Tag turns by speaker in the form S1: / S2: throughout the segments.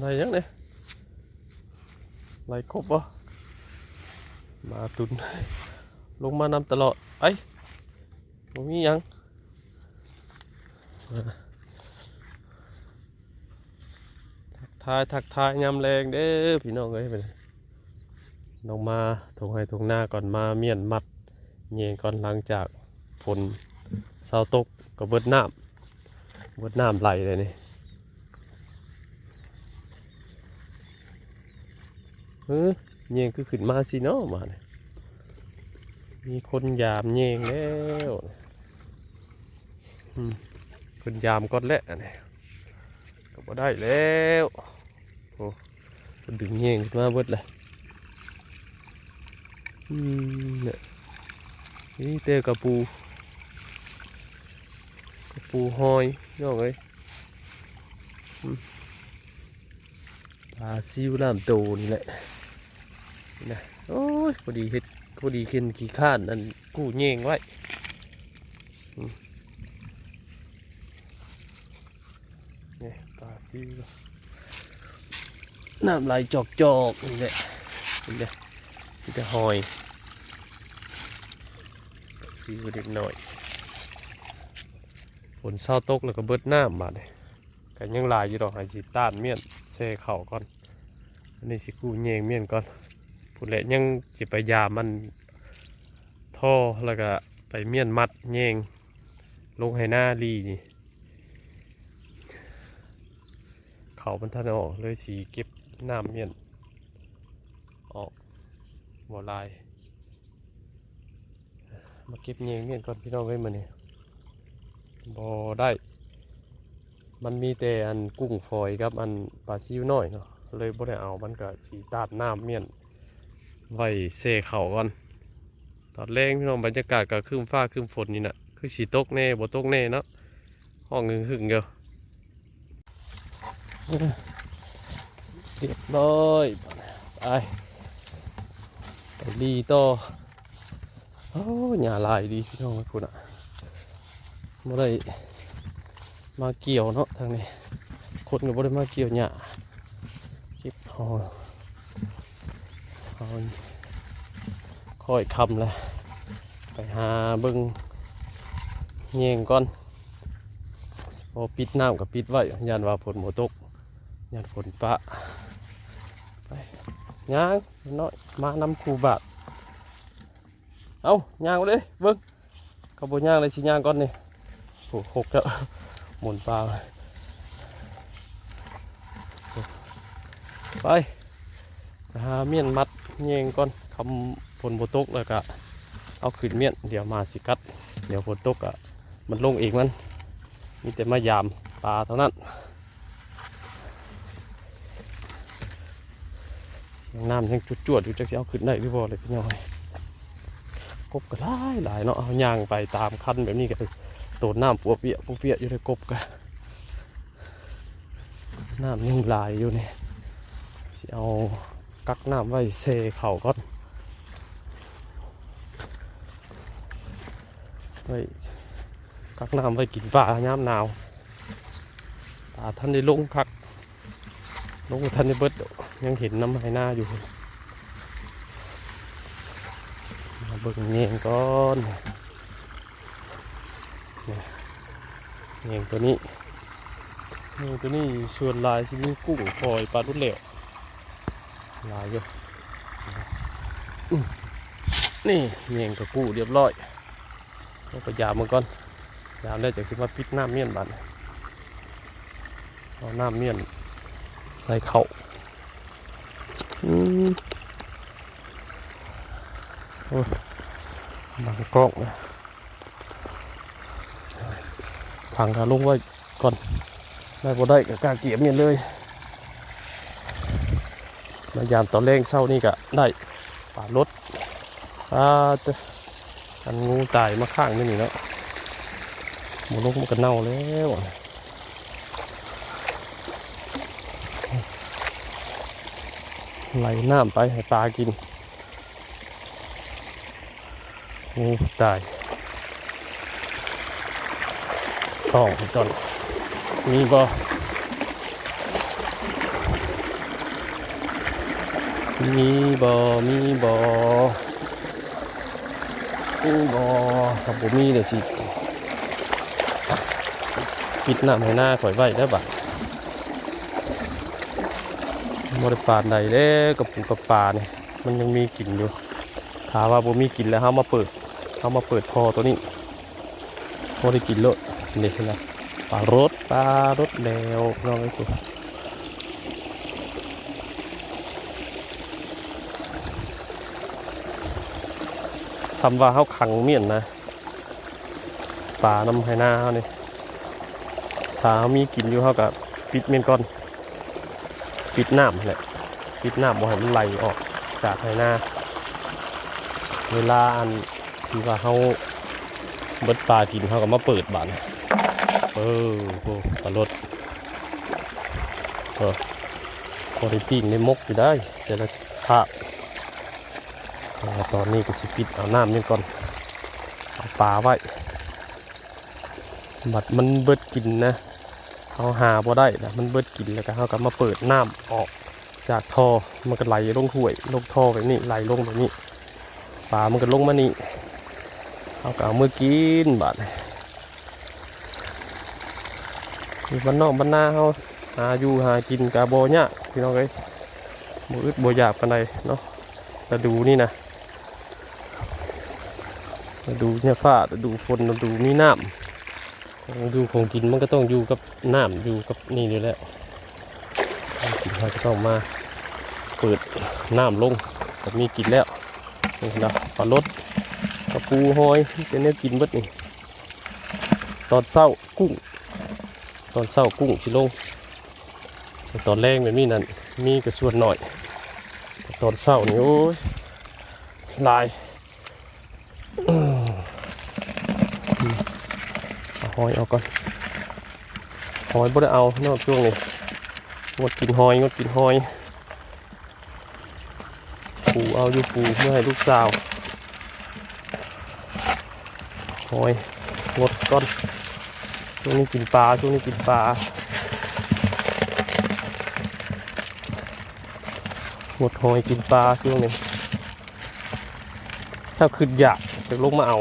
S1: ไรยังเนี่ยไรครบปะมาตุน ลงมานำตลอดไปบ่มียังทักทายทักทายยามแรงเด้อพี่น้องเอ้ยเป็นลงมาทงให้ทงหน้าก่อนมาเมียนมัดเงยก่อนหลังจากฝนเศร้าตกก็เบิดน้ำเบิดน้ำไหลเลยนี่ เออเยงคือขึ้นมาสิเนาะมาเนี่ยมีคนยามเยงแล้วคนยามก่อนแล้วเนี่ยก็บ่ได้แล้วโอ้คนดึงเยงมาเบิดเลยอืมเนี่ยนี่เตะกระปูกระปูหอยน้องเอ้ยอืมปลาซิวน้ำโตนี่แหละ นะโอ้ยพอดีเฮ็ดพอดีเข็นขี้ข้านนั่นกู้เง่งไว้อืมนี่ปลาซิวน้ำไหลจอกจอกนี่แหละนี่แหละนี่จะหอยซิวเด็กหน่อยฝนเศร้าตกแล้วก็เบิดน้ำมาเลยกันยังหลายอยู่ดอกหายสิต้านเมียนเซ่เข่าก่อนอันนี้สิกู้เงงเมียนก่อน พุ่นแหละยังสิไปยามันท่อแล้วก็ไปเมียนมัดแยงลงให้หน้าลีนี่ เขาบรรทัดออกเลยสีเก็บน้ำเมียน ออกบ่ลาย มาเก็บแยงเมียนก่อนพี่น้องไว้มาเนี่ยบ่ได้ มันมีแต่อันกุ้งฝอยกับอันปลาซิวน้อยเนาะเลยบ่ได้เอามันก็สีตาดน้ำเมียน ไว้เซเขาก่อน ตอนแรงพี่น้องบรรยากาศก็ครึ้มฟ้าครึ้มฝนนี่นะคือสีตกแน่บ่ตกแน่เนาะห้องหึงหึงเดียวเรียบร้อยไปไปรีต่อโอ้หญ้าลายดีพี่น้องคุณอะบ่ได้มาเกี่ยวเนาะทางนี้คนก็บ่ได้มาเกี่ยวหญ้าเก็บหอเอา ค่อยคำเลยไปหาเบิ้งเงงก่อนพอปิดน้ำกับปิดไว้ยันว่าฝนหมตกยันฝนปะไปย่างน้อยมานำคูบาทเอาย่างเลยเบิ้งขบวนย่างเลยสิย่างก่อนนี่โอ้หกแล้วหมุนปลาไปไปหาเมียนมัดเงงก่อนคำ ฝนบตกแล้วก็เอาขึ้นเมียนเดี๋ยวมาสิกัด เดี๋ยวฝนตกอะมันลงเองมัน มีแต่มายามปลาเท่านั้นเสียงน้ำยังจุดจวดๆอยู่จักสิเอาขึ้นได้หรือบ่เลยพี่น้อยกบก็หลายหลายเนาะเอาย่างไปตามคันแบบนี้ก็โตนน้ำปัวเปียกปัวเปียกอยู่ในกบกันน้ำยังหลายอยู่เนี่สิเอากักน้ำไว้เซเข่าก่อน ไว้กักน้ำไว้กินปลาย่ามหนาวปลาท่านได้ลงคักลงบ่ท่านได้เบิดดยังเห็นน้ำไหหน้าอยู่มาเบิ่งเงียงก่อนเงียงตัวนี้เงียงตัวนี้ส่วนลายสิมีกุ้งพลอยปลาดุเหลวลายอยู่นี่เงียงกับกู้เรียบร้อย แล้วก็ยามมันก่อนยามได้จากสิมาปิดน้ำเมียนบัดนเอาน้ำเมียนใส่เขาอืมโอ้ยบังกล้องนะพังขาลงไว้ก่อนได้บ่ได้ก็กล้าเกียบเมียเลยมายามตอนแรงเศร้านี่ก็ได้ป่ารถปลาันงูตายมาข้างนี่นี่เนาะหมูลกมันก็เน่าแล้วไหลน้ำไปให้ปลากินงูตายท้องจนมีบ่มีบ่มีบ่ มีบ่ถ้าบ่มีเดี๋ยวสิปิดน้ำให้หน้าข่อยไว้ได้บ่บริปานใดเด้กับปูกับปลาเนี่ยมันยังมีกลิ่นอยู่ถามว่าบ่มีกลิ่นแล้วเฮามาเปิดเฮามาเปิดพอตัวนี้บ่ได้กินเลยนี่นะปลารสปลารสแล้วน้องไอ้ตัว ซ้ำว่าเขาขังเมียนนะป่าน้ำไฮนาเขานี่ถ้าเขามีกินอยู่เขากับปิดเมียนก่อนปิดน้ำแหละปิดน้ำบ่ให้มันไหลออกจากไฮนาเวลาอันที่ว่าเขาเบิดปลากินเขาก็มาเปิดบานเออโอ้ปลารสเออพอได้ปิ้งในมกอยู่ได้แต่ละภาพอ่า ตอนนี้ก็สิปิดเอาน้ำนี่ก่อนเอาปลาไว้บัดมันเบิดกินนะเขาหาบ่ได้นะมันเบิดกินแล้วก็เขาก็มาเปิดน้ำออกจากท่อมันก็ไหลลงห้วยลงท่อแบบนี้ไหลลงแบบนี้ปลามันก็ลงมานี่เขาก็เอามือกินบาดอยู่บ้านนอกบ้านนาเขาหาอยู่หากินกาโบเนี่ยากพี่น้องเอ้ยบ่อึดบ่อยากปานใดเนาะแต่ดูนี่นะาดูเนี่ยฟ้าดูฝนมาดูมีน้ำดูของกินมันก็ต้องอยู่กับน้ำอยู่กับนี่นี่แหละกินเราจะต้องมาเปิดน้ำลงก็มีกินแล้วนี่นะปลาลดกระปูหอยเป็นเนื้อกินเบิดนี่ตอนเศร้ากุ้ง ตอนเศร้ากุ้งสิลงตอนแรงแบบนี้นั่นมีกระส่วนหน่อยแต่ตอนเศร้านี่โอ้ยลาย เอาห อยเอาก่อนหอยบ่ได้เอานอกช่วงนี้งดกินหอยงดกินหอยปูเอาอยู่ปูเมื่อให้ลูกสาวหอยงดก่อนช่วงนี้กินปลาช่วงนี้กินปลางดหอยกินปลาช่วงนี้ถ้าขึ้นอยากจะลงมาเอา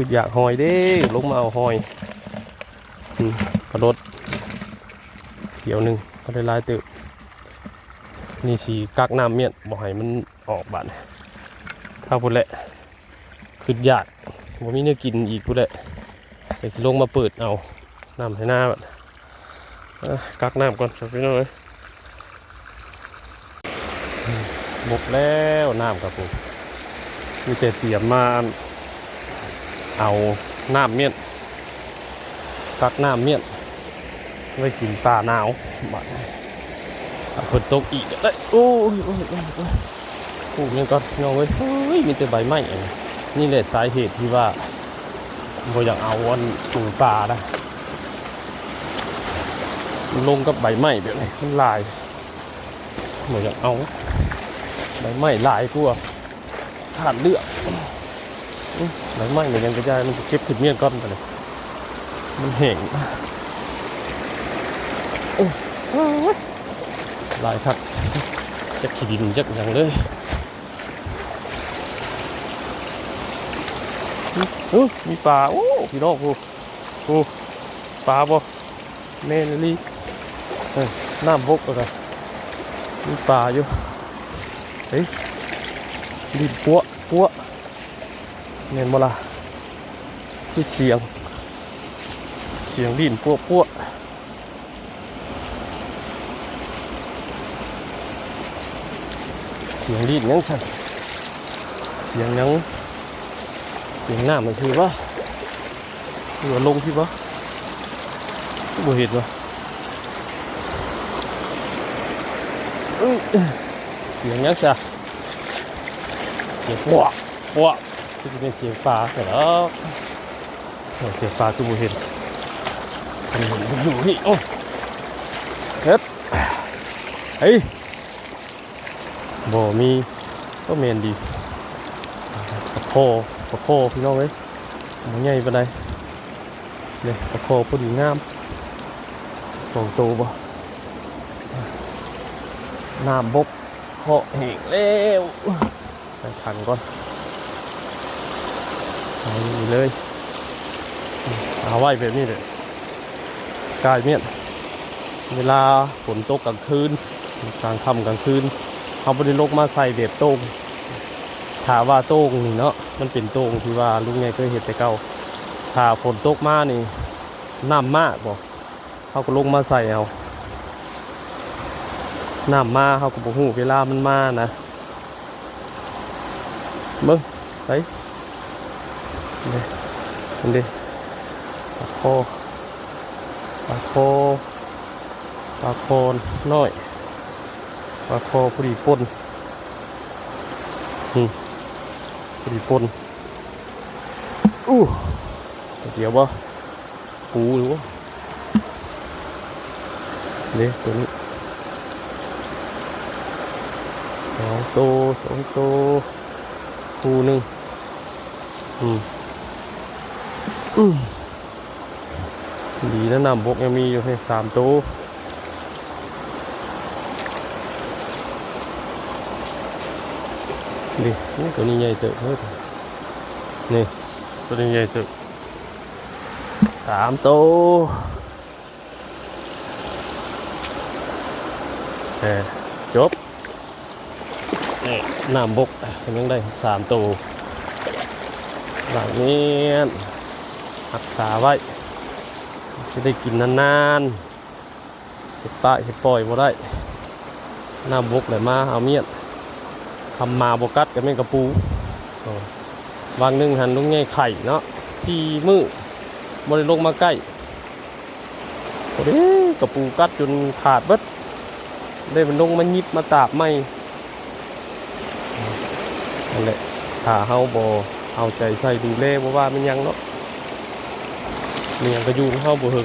S1: คืออยากหอยเด้ลงมาเอาหอยกระโดดเขียวหนึ่งก็ได้ลายตึกนี่สีกักน้ำเมียนบ่ให้มันออกบาดถ้าพุ่นแหละคืออยากบ่มีเนื้อกินอีกพุ่นแหละแต่สิลงมาเปิดเอาน้ำให้หน้าบัดเอ้อกักน้ำก่อนไปหน่อยอืมบกแล้วน้ำครับผมมีแต่เตรียมมา เอาน้ำเมี่ยนกักน้ำเมี่ยนไว้กินปลาหนาวบัดฝนตกอีกเอ้ยโอ้ยโอ้ยโอ้ยโอ้ยยังก็น้องเว้ยเฮ้ยมีแต่ใบไม้นี่แหละสาเหตุที่ว่าบ่อยากเอาวันปูปลานะลงกับใบไม้แบบนี้มันลายบ่อยากเอาใบไม้ลายกลัวขาดเลือด หลังไหม้เนี่ยยังกระจายมันจะเก็บขึ้นเมียนก้อนไปเลยมันแห้งโอ้ยหลายครับจะขีดินจักอย่างเลยอู้มีปลาโอ้พี่น้องกูกูปลาบ่แม่นลี่เอ้ยน้ำบกอะไรมีปลาอยู่เฮ้ยดินปัว ปัวเห็นบล่ะคือเสียง เสียงดินพวกพวกเสียงดินยังสั่นเสียงยังเสียงหน้ำมันซื้อปะหรือว่าลงที่ปะบ่เห็นปะเสียงยังจ้ะเสียงปวกปวก คือจะเป็นเสียงปลาแต่แล้วเสียงปลาคือบูเห็นมันอยู่นี่โอ้เฮ็ดเฮ้ยบ่มีก็เมนดีปลาโคปลาโคพี่น้องเอ้ยมันใหญ่ปานใดเนี่ยปลาโคพอดีงามสองตัวบ่น้ำบกเพาะแห้งแล้วใส่ถังก่อน ใส่นี่เลยเอาไว้แบบนี้เลยกายเมียนเวลาฝนตกกลางคืนกลางค่ำกลางคืนเขาไม่ได้ลกมาใส่แบบโต้งถาว่าโต้งนี่เนาะมันเป็นโต้งที่ว่าลุงไงเคยเห็นแต่เก่าถ้าฝนตกมานี่น้ำมากบอกเขาก็ลงมาใส่เอาน้ำมาเขาก็บอกหูเวลามันมานะมึงไป นี่นี่ดิปลาโคปลาโคปลาโคนน้อยปลาโคพอดีปนอืมพอดีปนอู้เดี๋ยวบ่ปูหรือวะนี่ตัวนี้สองตัวสองตัวคู่หนึ่งอืม ดีนะนำบกยังมีอยู่แค่สามตัวดินี่ตัวนี้ใหญ่เตอะเฮ้ยนี่ตัวนี้ใหญ่เตอะสามตัวเออจบนี่น้ำบกเป็นยังได้สามตัวหลังนี้ รักษาไว้จะได้กินนานๆเห็ดปะเห็ดปล่อยบ่ได้น้ำบกเลยมาเอาเมียดทำมาบกัดกับแม่งกระปูวางหนึ่งหันลงง่ายไข่เนาะสี่มือบ่ได้ลงมาใกล้โอ้ยกระปูกัดจนขาดเบิดได้มันลงมายิบมาตาบไม่นั่นแหละถ้าเฮาบ่เอาใจใส่ดูแลบ่ว่ามันยังเนาะ มันหยังก็อยู่ของเฮาบ่เฮิง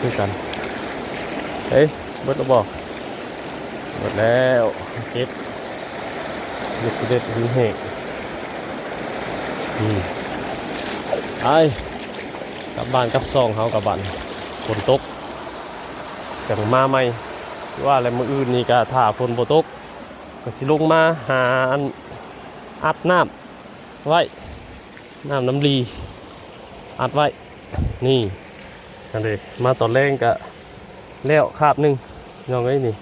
S1: คือกันเฮ้ยเบิดแล้วบ่เบิดแล้วเก็บเด็ดเด็ดหึงแหกอืมไปกลับบ้านกลับซองเฮากลับบ้านฝนตกจังมาใหม่ว่าอะไรมื้ออื่นนี่ก็ถ้าฝนบ่ตกก็สิลงมาหาอันอัดน้ำไว้น้ำน้ำรี อัดไว้ นี่กันเลยมาตอนแรกก็แล้วคาบหนึ่งยองไอ้นี่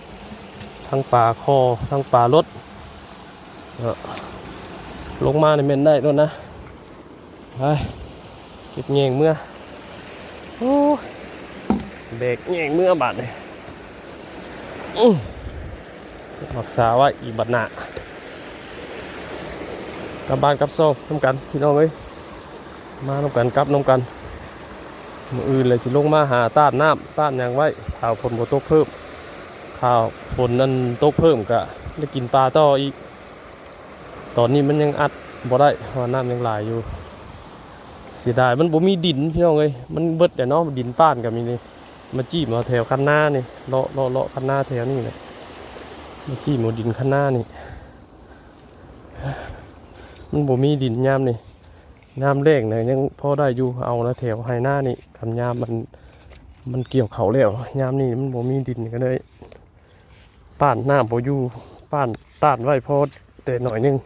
S1: ทั้งปลาคอ ทั้งปลารดเออลงมาในเมนได้ด้วยนะไปเก็บแยงเมื่อโอ้เบรกแยงเมื่อบาดเลยอื้อรักษาไว้อีบัดหนากลับบ้านกลับซองน้ำกันพี่น้องเอ้ย มาน้ำกันกลับน้ำกันมืออื่นเลยสิลงมาหาต้านน้ำต้านยังไว้ข่าวฝนบ่ตกเพิ่มข่าวฝนนั้นตกเพิ่มก็ได้กินปลาต่ออีก ตอนนี้มันยังอัดบ่ได้เพราะว่าน้ำยังหลายอยู่ เสียดายมันบ่มีดินพี่น้องเอ้ยมันเบิดแต่เนาะดินป้านก็มีนี่มาจี้มาแถวคันหน้านี่เลาะเลาะเลาะคันหน้าแถวนี่เลยมาจี้มดดินข้างหน้านี่มันบ่มีดินยามนี่ ยามแรกเนี่ยยังพอได้อยู่เอาแล้วแถวไฮหน้านี่คำยามมันมันเกี่ยวเขาแล้วยามนี่มันบ่มีดินก็เลยป้านหน้าบ่อยู่ป้านต้านไว้พอแต่หน่อยนึง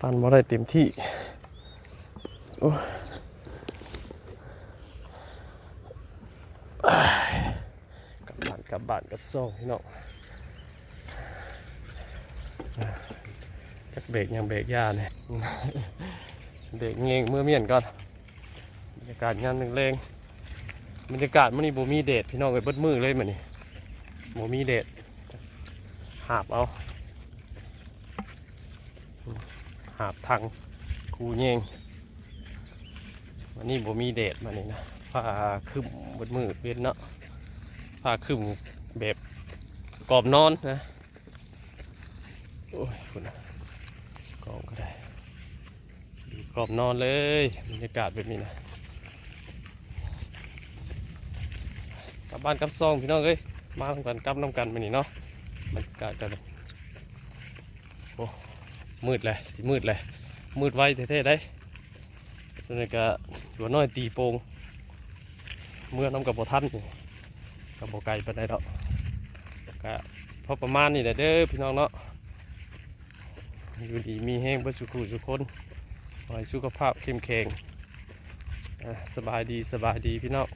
S1: ป้านบ่ได้เต็มที่โอ้ยกลับบ้านกลับบ้านกับซ่องพี่น้องจักเบรกยังเบรกยาเนี่ย เบรกเงงเมื่อเมียนก่อนบรรยากาศงานแรงๆบรรยากาศมันนี่บ่มีเดดพี่น้องเอ้ยเบิดมือเลยมันนี่บ่มีเดดหาบเอาหาบทางกูเงงวันนี้บ่มีเดดมันนี่นะผ้าครึมเบิดมือเว้นเนาะผ้าครึมแบบกรอบนอนนะโอ้ยคุณนะกองก็ได้ดู กรอบนอนเลยบรรยากาศแบบนี้นะกลับบ้านกลับซองพี่น้องเอ้ยมาทำกันกลับน้ำกันมานี่เนาะบรรยากาศกันโอ้มืดเลยสิมืดเลยมืดไวเท่ๆได้ตอนนี้ก็หัวน้อยตีโปงเมื่อน้ำกับบ่ทันนี่กับบ่ไกลไปได้ดอกก็พอประมาณนี้แหละเด้อพี่น้องเนาะอยู่ดีมีแห้งเพื่อสุขุสุขคน ขอให้สุขภาพเข้มแข็งสบายดีสบายดีพี่น้อง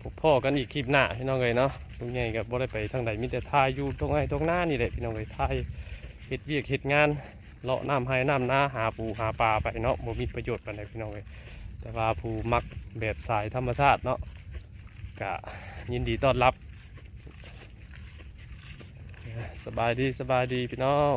S1: พบพ่อกันอีกคลิปหน้าพี่น้องเลยเนาะตรงใหญ่กับบ่ได้ไปทางใดมีแต่ทายอยู่ตรงไอ้ตรงหน้านี่แหละพี่น้องเลยทายเฮ็ดเวียกเฮ็ดงานเลาะน้ำให้น้ำหน้าหาปูหาปลาไปเนาะบ่มีประโยชน์ปานใดพี่น้องเลยแต่ว่าผู้มักแบบสายธรรมชาติเนาะก็ยินดีต้อนรับ สบายดีสบายดีพี่น้อง